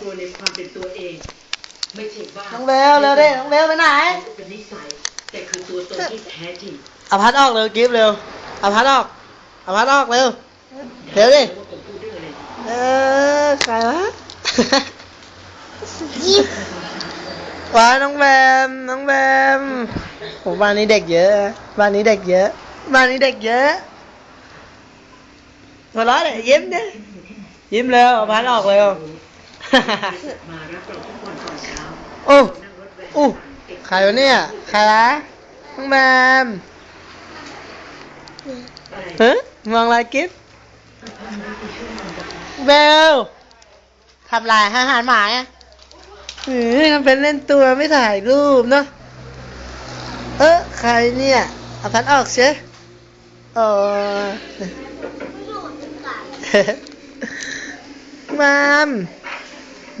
ตัวในความเป็นตัวเอง ไม่ใช่บ้าน้องเบลเร็วดิน้องเบลไปไหน เป็นนิสัย แต่คือตัวตนที่แท้จริงเอาพัดออกเร็วกิฟต์เร็วเอาพัดออกเอาพัดออกเร็วเร็วดิ ว่าผมพูดเรื่องอะไรเออใครวะยิบว้าน้องแบมน้องแบมโอ้บ้านนี้เด็กเยอะ บ้านนี้เด็กเยอะ บ้านนี้เด็กเยอะหัวเราะเลยยิ้มดิยิ้มเร็วเอาพัดออกเร็ว มารับเราทุกวันตอนเช้าโอ้นั่งรถแวนอู้ใครวะเนี่ยใครละน้องแบมอะไรเฮ้ยมองอะไรกิฟต์เบลทำลายอาหารหมาอะเฮ้ยทำเป็นเล่นตัวไม่ถ่ายรูปเนาะเออใครเนี่ยเอาพัดออกเชียโอ้มาม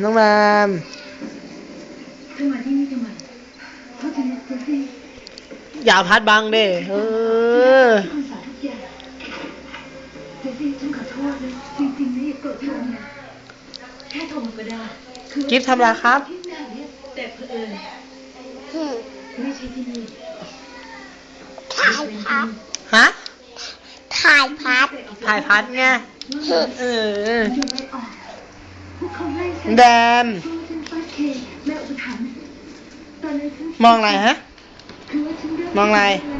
น้องมามทำไมที่นี่ทำไมเพราะฉะนั้นเจสซี่อย่าเอาพัดบังเด้เออที่คนสอนทุกอย่างเจสซี่ฉันขอโทษนะจริงๆนะอย่าโกรธฉันนะแค่โทรมาก็ได้คือกิฟต์ทำอะไรครับที่ไหนเนี่ยแต่เผอิญไม่ใช่ที่นี่ถ่ายพัดฮะถ่ายพัดถ่ายพัดไงเออ ดูไม่ออกพวก เขาไล่ฉันแดม ช่วงฉันป้าเคแม่อุปถัมภ์ตอนนั้นฉันมองอะไรฮะ คือว่าฉันเริ่มองอะไรนั้น